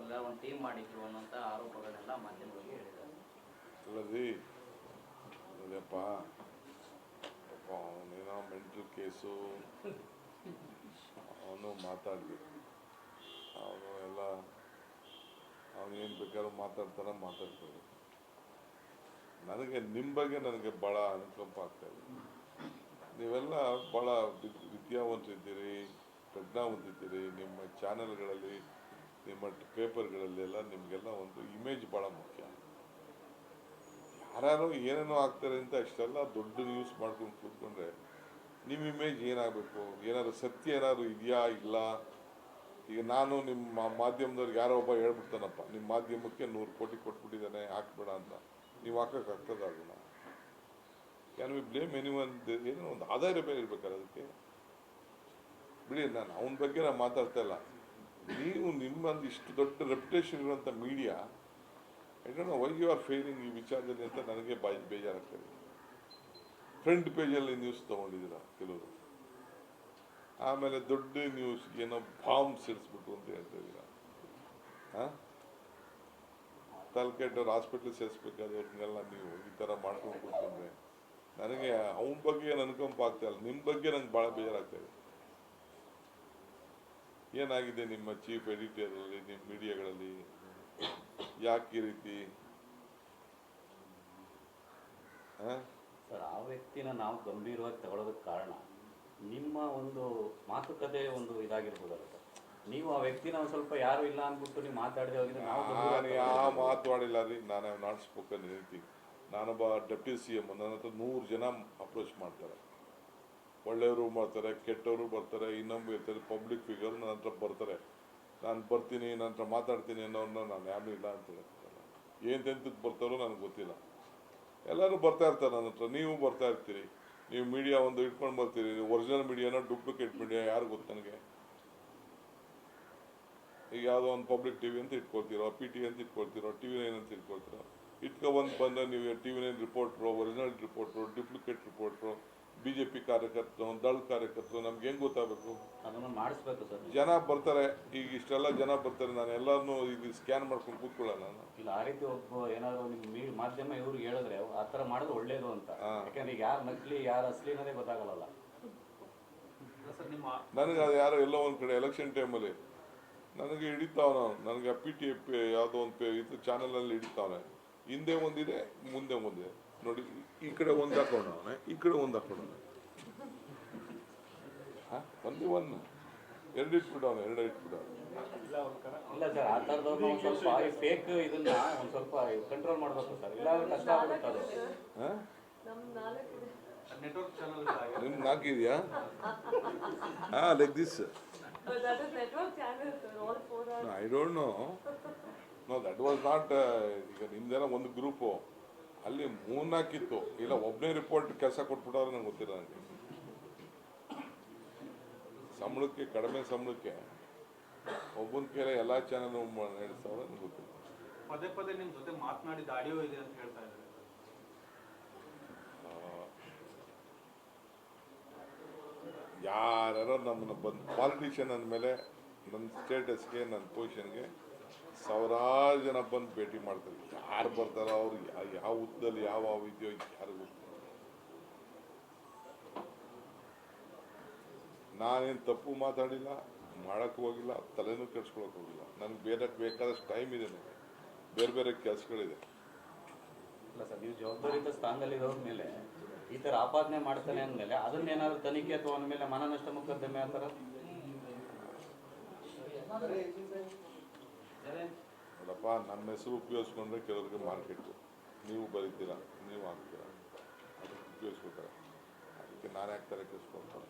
ಅವರೆಲ್ಲ ಒಂದು ಟೀಮ್ ಮಾಡಿದ್ರು ಅನ್ನೋಂಥ ಆರೋಪಗಳನ್ನೆಲ್ಲ ಮಾಧ್ಯಮಗಳಿಗೆ ಹೇಳಿದ್ದಾರೆ. ಅಲ್ಲದಿ ಅದೇಪ್ಪ ಪಾಪ ಅವನೇನೋ ಮೆಂಟಲ್ ಕೇಸು, ಅವನು ಮಾತಾಡಲಿ ಅವನು ಎಲ್ಲ ಅವನೇನು ಬೇಕಾದ್ರೂ ಮಾತಾಡ್ತಾನೆ ಮಾತಾಡ್ತಾರೆ ನನಗೆ ನಿಮ್ಮ ಬಗ್ಗೆ ನನಗೆ ಭಾಳ ಅನುಕಂಪ ಇದೆ. ನೀವೆಲ್ಲ ಭಾಳ ಇದ್ದೀರಿ ವಿದ್ಯಾವಂತರಿದ್ದೀರಿ ಪ್ರಜ್ಞಾವಂತಿದ್ದೀರಿ ನಿಮ್ಮ ಚಾನೆಲ್ಗಳಲ್ಲಿ ನಿಮ್ಮ ಪೇಪರ್ಗಳಲ್ಲೆಲ್ಲ ನಿಮಗೆಲ್ಲ ಒಂದು ಇಮೇಜ್ ಭಾಳ ಮುಖ್ಯ. ಯಾರು ಏನೇನೋ ಆಗ್ತಾರೆ ಅಂತ ಅಷ್ಟೆಲ್ಲ ದೊಡ್ಡ ನ್ಯೂಸ್ ಮಾಡ್ಕೊಂಡು ಕೂತ್ಕೊಂಡ್ರೆ ನಿಮ್ಮ ಇಮೇಜ್ ಏನಾಗಬೇಕು? ಏನಾದ್ರು ಸತ್ಯ ಏನಾದ್ರು ಇದೆಯಾ? ಇಲ್ಲ. ಈಗ ನಾನು ನಿಮ್ಮ ಮಾಧ್ಯಮದವ್ರಿಗೆ ಯಾರೋ ಒಬ್ಬ ಹೇಳ್ಬಿಡ್ತಾನಪ್ಪ, ನಿಮ್ಮ ಮಾಧ್ಯಮಕ್ಕೆ ನೂರು ಕೋಟಿ ಕೊಟ್ಬಿಟ್ಟಿದ್ದಾನೆ, ಹಾಕ್ಬೇಡ ಅಂತ. ನೀವು ಹಾಕಕ್ಕೆ ಆಗ್ತದ ಅದನ್ನ? ಕ್ಯಾನ್ ವಿ ಬ್ಲೇಮ್ ಎನಿ ಒಂದು ಏನೋ ಒಂದು ಆಧಾರ ಬೇರೆ ಇರ್ಬೇಕಾದ್ರೆ ಅದಕ್ಕೆ. ಬಿಡಿ, ನಾನು ಅವನ ಬಗ್ಗೆ ನಾನು ಮಾತಾಡ್ತಾ ಇಲ್ಲ. ನೀವು ನಿಮ್ಮೊಂದು ಇಷ್ಟು ದೊಡ್ಡ ರೆಪ್ಯುಟೇಷನ್ ಇರುವಂಥ media I don't know why you are failing ಈ ವಿಚಾರದಲ್ಲಿ ಅಂತ ನನಗೆ ಬಾಯ್ ಬೇಜಾರಾಗ್ತದೆ ಫ್ರಂಟ್ ಪೇಜಲ್ಲಿ ನ್ಯೂಸ್ ತೊಗೊಂಡಿದ್ದೀರ ಕೆಲವರು? ಆಮೇಲೆ ದೊಡ್ಡ ನ್ಯೂಸ್ ಏನೋ ಬಾಂಬ್ ಸೇರಿಸ್ಬಿಟ್ಟು ಅಂತ ಹೇಳ್ತಾ ಇದ್ದೀರ? ಹಾಂ? ಹಾಸ್ಪಿಟ್ಲ್ ಸೇರಿಸ್ಬೇಕಾದವ್ರನ್ನೆಲ್ಲ ನೀವು ಈ ಥರ ಮಾಡ್ಕೊಂಡು ಕೂತ್ಕೊಂಡ್ರೆ ನನಗೆ ಅವನ ಬಗ್ಗೆ ಏನು ಅನುಕಂಪ ಇಲ್ಲ ನಿಮ್ಮ ಬಗ್ಗೆ ನಂಗೆ ಭಾಳ ಬೇಜಾರಾಗ್ತಾ ಇದೆ. ಏನಾಗಿದೆ ನಿಮ್ಮ ಚೀಫ್ ಎಡಿಟರಲ್ಲಿ ನಿಮ್ಮ ಮೀಡಿಯಾಗಳಲ್ಲಿ ಯಾಕೆ ಈ ರೀತಿ? ಸರ್ ಆ ವ್ಯಕ್ತಿನ ನಾವು ಗಂಭೀರವಾಗಿ ತಗೊಳ್ಳೋದಕ್ಕೆ ಕಾರಣ ನಿಮ್ಮ ಒಂದು ಮಾತುಕತೆ ಒಂದು ಇದಾಗಿರ್ಬೋದಲ್ಲ ಸರ್. ನೀವು ಆ ವ್ಯಕ್ತಿನ ಒಂದು ಸ್ವಲ್ಪ ಯಾರು ಇಲ್ಲ ಅಂದ್ಬಿಟ್ಟು ನೀವು ಮಾತಾಡಿದೆ ಹೋಗಿದ್ರೆ ನಾವು ನಾನು ಗಂಭೀರವಾಗಿ ಯಾವ ಮಾತಾಡಿಲ್ಲ ರೀ ನಾನು ನಾಟ್ ಸ್ಪೋಕನ್ ಹೇಳ್ತೀನಿ. ನಾನೊಬ್ಬ ಡೆಪ್ಟಿ ಸಿ ಎಂ ನನ್ನ ಹತ್ರ ನೂರು ಜನ ಅಪ್ರೋಚ್ ಮಾಡ್ತಾರೆ. ಒಳ್ಳೆಯವರು ಬರ್ತಾರೆ, ಕೆಟ್ಟವರು ಬರ್ತಾರೆ ಇನ್ನೊಂದು ಇರ್ತಾರೆ ಪಬ್ಲಿಕ್ ಫಿಗರ್ ನನ್ನ ಹತ್ರ ಬರ್ತಾರೆ. ನಾನು ಬರ್ತೀನಿ, ನನ್ನ ಹತ್ರ ಮಾತಾಡ್ತೀನಿ ಅನ್ನೋರನ್ನ ನಾನು ಯಾರು ಇಲ್ಲ ಅಂತ ಹೇಳ್ತಾರಲ್ಲ ಏನು ತೆಂತಕ್ಕೆ ಬರ್ತಾರೋ ನನಗೆ ಗೊತ್ತಿಲ್ಲ. ಎಲ್ಲರೂ ಬರ್ತಾ ಇರ್ತಾರೆ ನನ್ನ ಹತ್ರ, ನೀವು ಬರ್ತಾ ಇರ್ತೀರಿ. ನೀವು ಮೀಡಿಯಾ ಒಂದು ಇಟ್ಕೊಂಡು ಬರ್ತೀರಿ ಒರಿಜಿನಲ್ ಮೀಡಿಯಾನ ಡೂಪ್ಲಿಕೇಟ್ ಮೀಡಿಯಾ ಯಾರು ಗೊತ್ತು ನನಗೆ? ಈಗ ಯಾವುದೋ ಒಂದು ಪಬ್ಲಿಕ್ ಟಿವಿ ಅಂತ ಇಟ್ಕೊಳ್ತೀರೋ ಪಿ ಟಿ ಅಂತ ಇಟ್ಕೊಳ್ತೀರೋ ಟಿ ವಿ ನೈನ್ ಅಂತ ಇಟ್ಕೊಳ್ತೀರೋ ಇಟ್ಕೊಬಂದು ಬಂದರೆ ನೀವು ಟಿ ವಿ ನೈನ್ ರಿಪೋರ್ಟ್ರು ಒರಿಜಿನಲ್ ರಿಪೋರ್ಟ್ರು ಡೂಪ್ಲಿಕೇಟ್ ರಿಪೋರ್ಟ್ರು ಬಿ ಜೆ ಪಿ ಕಾರ್ಯಕರ್ತರು ದಳ ಕಾರ್ಯಕರ್ತರು ನಮ್ಗೆ ಹೆಂಗ್ ಗೊತ್ತಾಗಬೇಕು? ಮಾಡಿಸ್ಬೇಕು ಸರ್. ಜನ ಬರ್ತಾರೆ ಈಗ ಇಷ್ಟೆಲ್ಲ ಜನ ಬರ್ತಾರೆ ನಾನು ಎಲ್ಲರನ್ನೂ ಈಗ ಸ್ಕ್ಯಾನ್ ಮಾಡ್ಕೊಂಡು ಕೂತ್ಕೊಳ್ಳಲ್ಲ ನಾನು. ಇಲ್ಲ ಆ ರೀತಿ ಒಬ್ಬ ಏನಾದ್ರು ನಿಮ್ಮ ಮಾಧ್ಯಮ ಇವ್ರಿಗೆ ಹೇಳಿದ್ರೆ ಆ ಥರ ಮಾಡೋದು ಒಳ್ಳೇದು ಅಂತ. ಯಾಕಂದ್ರೆ ಈಗ ಯಾರು ನಕಲಿ ಯಾರು ಅಸಲಿ ಅನ್ನೋದೇ ಗೊತ್ತಾಗಲ್ಲ ನನಗೆ ಅದು ಯಾರೋ ಎಲ್ಲೋ ಒಂದು ಕಡೆ ಎಲೆಕ್ಷನ್ ಟೈಮಲ್ಲಿ ನನಗೆ ಹಿಡಿತಾವನು ನನಗೆ ಪಿ ಟಿ ಎಫ್ ಯಾವುದೋ ಒಂದು ಇದು ಚಾನಲಲ್ಲಿ ಹಿಡಿತಾವನೆ. ಹಿಂದೆ ಒಂದಿದೆ ಮುಂದೆ ಒಂದಿದೆ. ನೋಡಿ ಈ ಕಡೆ ಒಂದು ಹಾಕೊಂಡವನೆ ಈ ಕಡೆ ಒಂದು ಹಾಕೊಂಡವನೆ ಹಾಂ ಒಂದೇ ಒಂದು. ಎರಡು ಇಟ್ಬಿಟ್ಟವನೆ ಎರಡು ಇಟ್ಬಿಟ್ಟು ಇಲ್ಲ ಸರ್ ಆ ಥರದವ್ರನ್ನ ಒಂದು ಸ್ವಲ್ಪ ಈ ಫೇಕ್ ಇದನ್ನ ಒಂದು ಸ್ವಲ್ಪ ಕಂಟ್ರೋಲ್ ಮಾಡಬೇಕು ಸರ್. ಇಲ್ಲ ಕಷ್ಟ ಆಗುತ್ತೆ ಅದು. ನಮ್ ನೆಟ್ವರ್ಕ್ ಚಾನಲ್ ನಿಮ್ಗೆ ನಾಲ್ಕಿದೆಯಾ ಹಾ like this But that is network channel, sir. All four are. I don't know no that was not ಈಗ ನಿಮ್ದೇನೋ ಒಂದು ಗ್ರೂಪು ಅಲ್ಲಿ ಮೂರ್ನಾಕಿತ್ತು. ಇಲ್ಲ ಒಬ್ಬನೇ ರಿಪೋರ್ಟ್ ಕೆಲಸ ಕೊಟ್ಬಿಟ್ಟವ್ರೆ ನಂಗೆ ಗೊತ್ತಿಲ್ಲ ನನಗೆ ಸಂಬಳಕ್ಕೆ ಕಡಿಮೆ ಸಂಬಳಕ್ಕೆ. ಒಬ್ಬನ ಕೇಳಿ ಎಲ್ಲ ಚಾನಲ್ ನಡೆಸ್ತಾವ್ರೆ ನಂಗೆ ಗೊತ್ತಿಲ್ಲ. ಪದೇ ಪದೇ ನಿಮ್ಮ ಜೊತೆ ಮಾತನಾಡಿದ ಆಡಿಯೋ ಇದೆ ಅಂತ ಹೇಳ್ತಾ ಇದ್ದಾರೆ. ಯಾರ್ಯಾರೋ ನಮ್ಮನ್ನು ಬಂದು ಪಾಲಿಟಿಷಿಯನ್ ಅಂದಮೇಲೆ ನನ್ನ ಸ್ಟೇಟಸ್ಗೆ ನನ್ನ ಪೊಸಿಷನ್ಗೆ ಸಾವಿರಾರು ಜನ ಬಂದು ಭೇಟಿ ಮಾಡ್ತಾರೆ. ಯಾರು ಬರ್ತಾರೋ ಅವ್ರು ಯಾವ ಉದ್ದದಲ್ಲಿ ಯಾವ ಯಾವ ಇದೆಯೋ ಯಾರು ಗೊತ್ತಿಲ್ಲ. ನಾನೇನು ತಪ್ಪು ಮಾತಾಡಿಲ್ಲ ಮಾಡೋಕ್ಕೆ ಹೋಗಿಲ್ಲ ತಲೆನೂ ಕೆಡ್ಸ್ಕೊಳಕ್ ಹೋಗಿಲ್ಲ. ನನಗೆ ಬೇರೆ ಬೇಕಾದಷ್ಟು ಟೈಮ್ ಇದೆ ನನಗೆ ಬೇರೆ ಬೇರೆ ಕೆಲಸಗಳಿದೆ. ಇಲ್ಲ ಸರ್ ನೀವು ಜವಾಬ್ದಾರಿಯುತ ಸ್ಥಾನದಲ್ಲಿ ಇರೋರ ಮೇಲೆ ಈ ಥರ ಆಪಾದನೆ ಮಾಡ್ತಾನೆ ಅದನ್ನ ಅದನ್ನೇನಾದ್ರು ತನಿಖೆ ಅಥವಾ ಅಂದಮೇಲೆ ಮಾನನಷ್ಟ ಮೊಕದ್ದಮೆ ಆ ಥರ? ನೋಡಪ್ಪ ನನ್ನ ಹೆಸರು ಉಪಯೋಗಿಸ್ಕೊಂಡ್ರೆ ಕೆಲವರಿಗೆ ಮಾರ್ಕೆಟು ನೀವು ಬರೀತೀರಾ ನೀವು ಹಾಕ್ತೀರಾ? ಅದಕ್ಕೆ ಉಪಯೋಗಿಸ್ಕೊತಾರೆ. ಅದಕ್ಕೆ ನಾನು ಯಾಕೆ ತಲೆ ಕೆಡಿಸ್ಕೊಳ್ತಾರೆ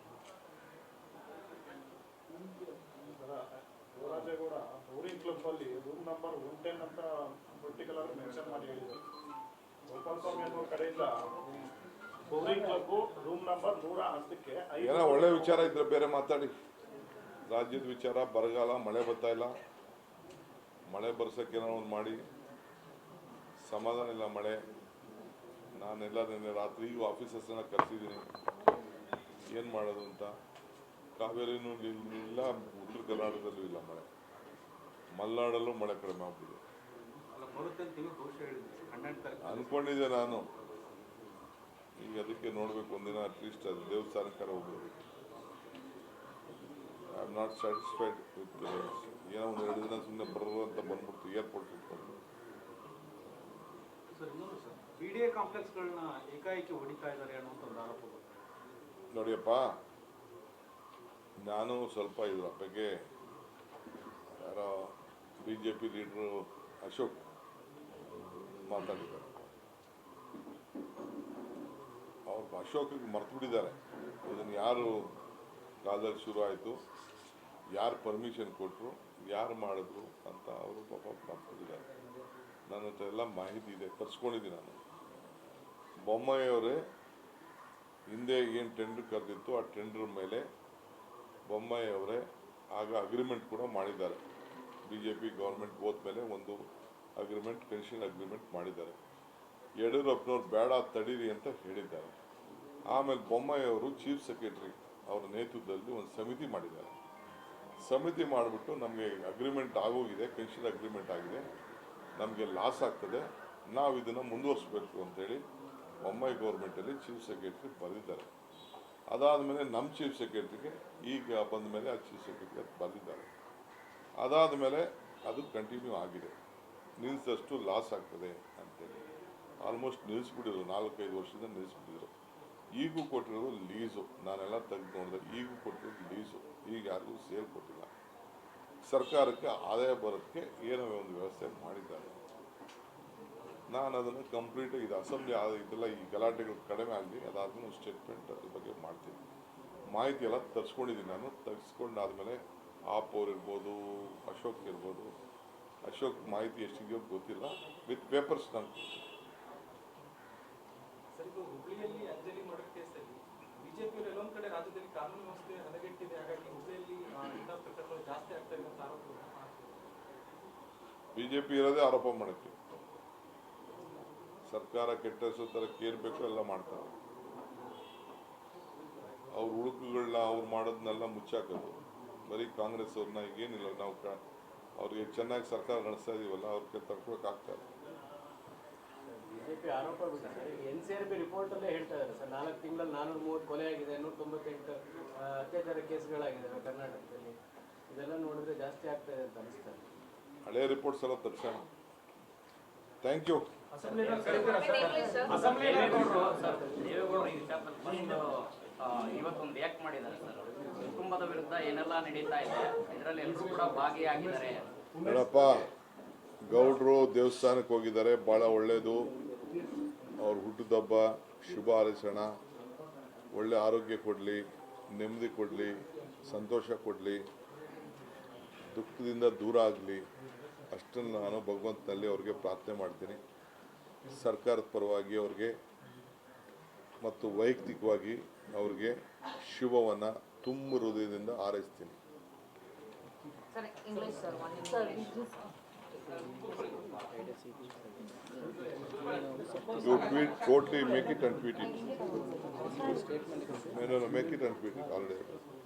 ಯುವರಾಜೇಗೌಡ ಟೂರಿಂಗ್ ಕ್ಲಬ್ ಅಲ್ಲಿ ರೂಮ್ ನಂಬರ್ ಒನ್ ಟೆನ್ ಅಂತ ಪರ್ಟಿಕ್ಯುಲರ್ ಮೆನ್ಷನ್ ಮಾಡಿ ಹೇಳಿದರು. ಗೋಪಾಲ ಸ್ವಾಮಿ ಅನ್ನೋ ಕಡೆಯಿಂದ ಕ್ಲಬ್ ರೂಮ್ ನಂಬರ್ ನೂರ ಹತ್ತಕ್ಕೆ ಏನೋ ಒಳ್ಳೆ ವಿಚಾರ ಇದ್ರೆ ಬೇರೆ ಮಾತಾಡಿ. ರಾಜ್ಯದ ವಿಚಾರ ಬರಗಾಲ ಮಳೆ ಬರ್ತಾ ಇಲ್ಲ. ಮಳೆ ಬರ್ಸಕ್ಕೆ ಏನೋ ಒಂದು ಮಾಡಿ. ಸಮಾಧಾನ ಇಲ್ಲ ಮಳೆ. ನಾನೆಲ್ಲ ನಿನ್ನೆ ರಾತ್ರಿ ಆಫೀಸರ್ಸನ್ನ ಕರೆಸಿದ್ದೀನಿ. ಏನು ಮಾಡೋದು ಅಂತ. ಕಾವೇರಿನೂ ಇಲ್ಲ ಉತ್ತರ ಕರ್ನಾಟಕದಲ್ಲೂ ಇಲ್ಲ ಮಳೆ. ಮಲೆನಾಡಲ್ಲೂ ಮಳೆ ಕಡಿಮೆ ಆಗ್ಬಿಟ್ಟಿದೆ. ಅನ್ಕೊಂಡಿದ್ದೆ ನಾನು. ಈಗ ಅದಕ್ಕೆ ನೋಡ್ಬೇಕು ಒಂದಿನ ಅಟ್ಲೀಸ್ಟ್ ಅದು ದೇವಸ್ಥಾನಕ್ಕೆ ಹೋಗ್ಬೇಕು. I am not satisfied with ಏನೋ ಒಂದು ಎರಡು ದಿನ ಸುಮ್ಮನೆ ಬರೋದು ಅಂತ ಬಂದ್ಬಿಡ್ತು ಏರ್ಪೋರ್ಟ್ ಇಟ್ಕೊಂಡು ಸರ್ ಇನ್ನೊಂದು ಸರ್ ಬಿ ಡಿ ಎ ಕಾಂಪ್ಲೆಕ್ಸ್ಗಳನ್ನ ಏಕಾಏಕಿ ಹೊಡಿತಾ ಇದ್ದಾರೆ ಅನ್ನುವಂಥ ಆರೋಪ. ನೋಡಿಯಪ್ಪ ನಾನು ಸ್ವಲ್ಪ ಇದ್ರ ಬಗ್ಗೆ ಯಾರೋ ಬಿ ಜೆ ಪಿ ಲೀಡ್ರು ಅಶೋಕ್ ಮಾತಾಡಿದ್ದಾರೆ. ಅವ್ರು ಅಶೋಕಿಗೆ ಮರ್ತು ಬಿಟ್ಟಿದ್ದಾರೆ. ಇದನ್ನು ಯಾರು ಕಾಲದಲ್ಲಿ ಶುರು ಆಯಿತು? ಯಾರು ಪರ್ಮಿಷನ್ ಕೊಟ್ಟರು ಯಾರು ಮಾಡಿದ್ರು ಅಂತ ಅವರು ಪಾಪ ಮರ್ತ್ಬಿಟ್ಟಿದ್ದಾರೆ ನನ್ನ ಹತ್ರ ಎಲ್ಲ ಮಾಹಿತಿ ಇದೆ, ತರಿಸ್ಕೊಂಡಿದ್ದೀನಿ ನಾನು. ಬೊಮ್ಮಾಯಿಯವರೇ ಹಿಂದೆ ಏನು ಟೆಂಡರ್ ಕರೆದಿತ್ತು ಆ ಟೆಂಡರ್ ಮೇಲೆ ಬೊಮ್ಮಯ್ಯವರೇ ಆಗ ಅಗ್ರಿಮೆಂಟ್ ಕೂಡ ಮಾಡಿದ್ದಾರೆ. ಬಿ ಜೆ ಪಿ ಗೌರ್ಮೆಂಟ್ ಹೋದ ಮೇಲೆ ಒಂದು ಅಗ್ರಿಮೆಂಟ್ ಪೆನ್ಷನ್ ಅಗ್ರಿಮೆಂಟ್ ಮಾಡಿದ್ದಾರೆ. ಯಡಿಯೂರಪ್ಪನವ್ರು ಬೇಡ ತಡೀರಿ ಅಂತ ಹೇಳಿದ್ದಾರೆ. ಆಮೇಲೆ ಬೊಮ್ಮಾಯಿಯವರು ಚೀಫ್ ಸೆಕ್ರೆಟರಿ ಅವರ ನೇತೃತ್ವದಲ್ಲಿ ಒಂದು ಸಮಿತಿ ಮಾಡಿದ್ದಾರೆ. ಸಮಿತಿ ಮಾಡಿಬಿಟ್ಟು ನಮಗೆ ಅಗ್ರಿಮೆಂಟ್ ಆಗೋಗಿದೆ ಪೆನ್ಷನ್ ಅಗ್ರಿಮೆಂಟ್ ಆಗಿದೆ. ನಮಗೆ ಲಾಸ್ ಆಗ್ತದೆ. ನಾವು ಇದನ್ನು ಮುಂದುವರಿಸ್ಬೇಕು ಅಂತೇಳಿ ಬೊಮ್ಮಾಯಿ ಗೌರ್ಮೆಂಟಲ್ಲಿ ಚೀಫ್ ಸೆಕ್ರೆಟ್ರಿ ಬರೆದಿದ್ದಾರೆ. ಅದಾದ ಮೇಲೆ ನಮ್ಮ ಚೀಫ್ ಸೆಕ್ರೆಟ್ರಿಗೆ ಈಗ ಬಂದ ಮೇಲೆ ಆ ಚೀಫ್ ಸೆಕ್ರೆಟರಿ ಬರೆದಿದ್ದಾರೆ. ಅದಾದ ಮೇಲೆ ಅದು ಕಂಟಿನ್ಯೂ ಆಗಿದೆ. ನಿಲ್ಲಿಸಿದಷ್ಟು ಲಾಸ್ ಆಗ್ತದೆ ಅಂತೇಳಿ. ಆಲ್ಮೋಸ್ಟ್ ನಿಲ್ಲಿಸ್ಬಿಟ್ಟಿದ್ರು ನಾಲ್ಕೈದು ವರ್ಷದಿಂದ ನಿಲ್ಲಿಸ್ಬಿಟ್ಟಿದ್ರು ಈಗೂ ಕೊಟ್ಟಿರೋದು ಲೀಸು. ನಾನೆಲ್ಲ ತೆಗೆದು ನೋಡಿದೆ, ಈಗೂ ಕೊಟ್ಟಿರೋದು ಲೀಸು. ಈಗ ಯಾರಿಗೂ ಸೇಲ್ ಕೊಟ್ಟಿಲ್ಲ. ಸರ್ಕಾರಕ್ಕೆ ಆದಾಯ ಬರೋದಕ್ಕೆ ಏನೋ ಒಂದು ವ್ಯವಸ್ಥೆ ಮಾಡಿದ್ದಾರೆ. ನಾನು ಅದನ್ನು ಕಂಪ್ಲೀಟ್ ಇದು ಅಸೆಂಬ್ಲಿ ಆದ ಇದೆಲ್ಲ ಈ ಗಲಾಟೆಗಳು ಕಡಿಮೆ ಆಗಲಿ, ಅದಾದ್ಮೇಲೆ ಸ್ಟೇಟ್ಮೆಂಟ್ ಅದ್ರ ಬಗ್ಗೆ ಮಾಡ್ತೀನಿ. ಮಾಹಿತಿ ಎಲ್ಲ ತರಿಸ್ಕೊಂಡಿದ್ದೀನಿ ನಾನು. ತರಿಸ್ಕೊಂಡಾದ್ಮೇಲೆ ಆಪ್ ಅವ್ರು ಇರ್ಬೋದು, ಅಶೋಕ್ ಇರ್ಬೋದು. ಅಶೋಕ್ ಮಾಹಿತಿ ಎಷ್ಟಿದೆಯೋ ಗೊತ್ತಿಲ್ಲ. ವಿತ್ ಪೇಪರ್ಸ್ ನಾನು ಬಿಜೆಪಿಯವರು ಎಲ್ಲೊಂದ್ ಕಡೆ ರಾಜ್ಯದಲ್ಲಿ ಕಾನೂನು ವ್ಯವಸ್ಥೆ ಹದಗೆಟ್ಟಿದೆ ಹಾಗಾಗಿ ಹುಬ್ಳಿಯಲ್ಲಿ ಇಂಥ ಪ್ರಕರಣಗಳು ಜಾಸ್ತಿ ಆಗ್ತಾ ಇದೆ ಅಂತ ಆರೋಪ ಮಾಡ್ತಿದ್ದಾರೆ. ಬಿ ಜೆ ಪಿ ಇರೋದೇ ಆರೋಪ ಮಾಡುತ್ತೆ ಸರ್ಕಾರ ಕೆಟ್ಟ ಹೆಸರು ಥರ ಕೇರ್ಬೇಕು ಎಲ್ಲ ಮಾಡ್ತಾರೆ. ಅವ್ರ ಹುಡುಕುಗಳನ್ನ ಅವ್ರು ಮಾಡೋದನ್ನೆಲ್ಲ ಮುಚ್ಚಾಕೋದು. ಬರೀ ಕಾಂಗ್ರೆಸ್ ಅವ್ರನ್ನ ಈಗೇನಿಲ್ಲ, ನಾವು ಅವ್ರಿಗೆ ಚೆನ್ನಾಗಿ ಸರ್ಕಾರ ನಡೆಸ್ತಾ ಇದೀವಲ್ಲ ಅವ್ರಿಗೆ ತಡ್ಕೊಳಕ್ಕಾಗ್ತಾರೆ ಬಿಜೆಪಿ ಆರೋಪ ಬಿಟ್ಟಿದೆ N C R B report ಅಲ್ಲೇ ಹೇಳ್ತಾ ಇದ್ದಾರೆ. ಸರ್ ನಾಲ್ಕು ತಿಂಗಳಲ್ಲಿ ನಾನೂರ ಮೂವತ್ತು ಕೊಲೆ ಆಗಿದೆ ನೂರ ತೊಂಬತ್ತೆಂಟು ಅತ್ಯಾಚಾರ ಕೇಸ್ಗಳಾಗಿದ್ದಾವೆ ಕರ್ನಾಟಕದಲ್ಲಿ. ಇದೆಲ್ಲ ನೋಡಿದ್ರೆ ಜಾಸ್ತಿ ಆಗ್ತಾ ಇದೆ ಅಂತ ಅನಿಸ್ತಾ ಇದೆ. ಹಳೆ ರಿಪೋರ್ಟ್ಸ್ ಎಲ್ಲ ತರ್ಸೋಣ. ಥ್ಯಾಂಕ್ ಯು ಇವತ್ತೊಂದು ರಿಯಾಕ್ಟ್ ಮಾಡಿದ್ದಾರೆ ಸರ್. ಕುಟುಂಬದ ವಿರುದ್ಧ ಏನೆಲ್ಲ ನಡೀತಾ ಇದೆ ಇದರಲ್ಲಿ ಎಲ್ಲರೂ ಕೂಡ ಭಾಗಿಯಾಗಿದ್ದಾರೆ. ನೋಡಪ್ಪ ಗೌಡ್ರು ದೇವಸ್ಥಾನಕ್ಕೆ ಹೋಗಿದ್ದಾರೆ ಭಾಳ ಒಳ್ಳೆಯದು ಅವ್ರ ಹುಟ್ಟಿದಬ್ಬ ಶುಭ ಹಾರೈಸೋಣ ಒಳ್ಳೆ ಆರೋಗ್ಯ ಕೊಡಲಿ ನೆಮ್ಮದಿ ಕೊಡಲಿ ಸಂತೋಷ ಕೊಡಲಿ ದುಃಖದಿಂದ ದೂರ ಆಗಲಿ ಅಷ್ಟನ್ನು ನಾನು ಭಗವಂತನಲ್ಲಿ ಅವ್ರಿಗೆ ಪ್ರಾರ್ಥನೆ ಮಾಡ್ತೀನಿ. ಸರ್ಕಾರದ ಪರವಾಗಿ ಅವ್ರಿಗೆ ಮತ್ತು ವೈಯಕ್ತಿಕವಾಗಿ ಅವ್ರಿಗೆ ಶುಭವನ್ನು ತುಂಬ ಹೃದಯದಿಂದ ಹಾರೈಸ್ತೀನಿ. You tweet, totally make it and tweet it. No, no, no, make it and tweet it already.